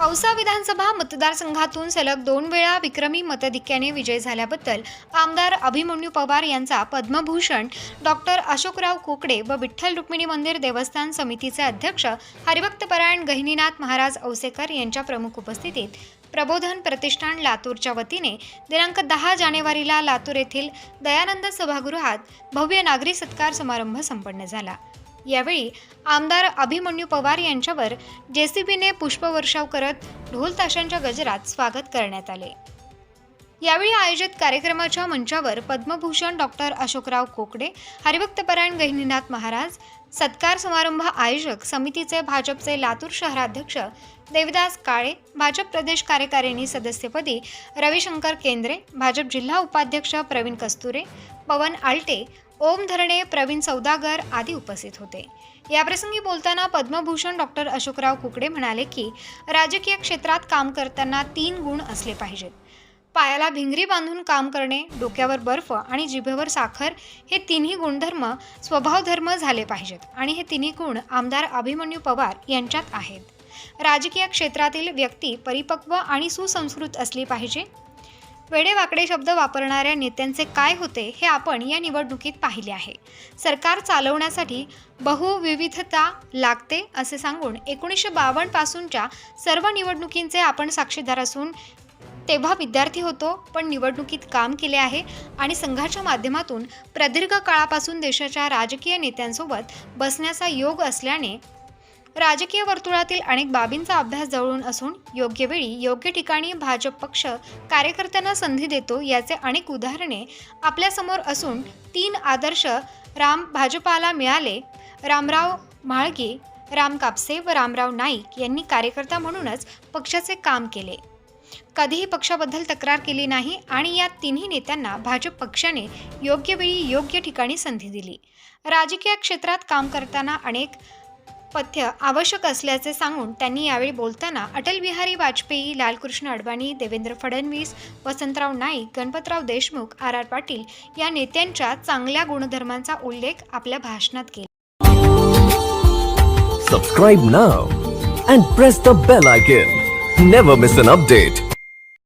औसा विधानसभा मतदारसंघातून सलग दोन वेळा विक्रमी मतधिक्याने विजय झाल्याबद्दल आमदार अभिमन्यू पवार यांचा पद्मभूषण डॉक्टर अशोकराव कुकडे व विठ्ठल रुक्मिणी मंदिर देवस्थान समितीचे अध्यक्ष हरिभक्तपरायण गहिनीनाथ महाराज औसेकर यांच्या प्रमुख उपस्थितीत प्रबोधन प्रतिष्ठान लातूरच्या वतीने दिनांक दहा जानेवारीला लातूर येथील दयानंद सभागृहात भव्य नागरी सत्कार समारंभ संपन्न झाला. यावेळी आमदार अभिमन्यू पवार यांच्यावर जेसीबीने पुष्पवर्षाव करत ढोल ताशांच्या गजरात स्वागत करण्यात आले. यावेळी आयोजित कार्यक्रमाच्या मंचावर पद्मभूषण डॉक्टर अशोकराव कोकडे हरिभक्तपरायण गहिनीनाथ महाराज सत्कार समारंभ आयोजक समितीचे भाजपचे लातूर शहराध्यक्ष देवदास काळे भाजप प्रदेश कार्यकारिणी सदस्यपदी रविशंकर केंद्रे भाजप जिल्हा उपाध्यक्ष प्रवीण कस्तुरे पवन आलटे ओम धरणे प्रवीण सौदागर आदी उपस्थित होते. याप्रसंगी बोलताना पद्मभूषण डॉक्टर अशोकराव कुकडे म्हणाले की राजकीय क्षेत्रात काम करताना तीन गुण असले पाहिजेत. पायाला भिंगरी बांधून काम करणे डोक्यावर बर्फ आणि जिभेवर साखर हे तिन्ही गुणधर्म स्वभावधर्म झाले पाहिजेत आणि हे तिन्ही गुण आमदार अभिमन्यू पवार यांच्यात आहेत. राजकीय क्षेत्रातील व्यक्ती परिपक्व आणि सुसंस्कृत असली पाहिजे? वेडेवाकडे शब्द वापरणाऱ्या नेत्यांचे काय होते हे आपण या निवडणुकीत पाहिले आहे. सरकार चालवण्यासाठी बहुविविधता लागते असे सांगून एकोणीसशे बावन्नपासूनच्या सर्व निवडणुकींचे आपण साक्षीदार असून तेव्हा विद्यार्थी होतो पण निवडणुकीत काम केले आहे आणि संघाच्या माध्यमातून प्रदीर्घ काळापासून देशाच्या राजकीय नेत्यांसोबत बसण्याचा योग असल्याने राजकीय वर्तुळातील अनेक बाबींचा अभ्यास जवळून असून योग्य वेळी योग्य ठिकाणी भाजप पक्ष कार्यकर्त्यांना संधी देतो याचे अनेक उदाहरणे आपल्यासमोर असून तीन आदर्श राम भाजपाला मिळाले. रामराव म्हाळगे राम कापसे व रामराव नाईक यांनी कार्यकर्ता म्हणूनच पक्षाचे काम केले. कधीही पक्षाबद्दल तक्रार केली नाही आणि या तिन्ही नेत्यांना भाजप पक्षाने योग्य वेळी योग्य ठिकाणी संधी दिली. राजकीय क्षेत्रात काम करताना अनेक पथ्य आवश्यक असल्याचे सांगून त्यांनी यावेळी बोलताना अटल बिहारी वाजपेयी लालकृष्ण अडवाणी देवेंद्र फडणवीस वसंतराव नाईक गणपतराव देशमुख आर आर पाटील या नेत्यांच्या चांगल्या गुणधर्मांचा उल्लेख आपल्या भाषणात केला. Subscribe now and press the bell icon never miss an update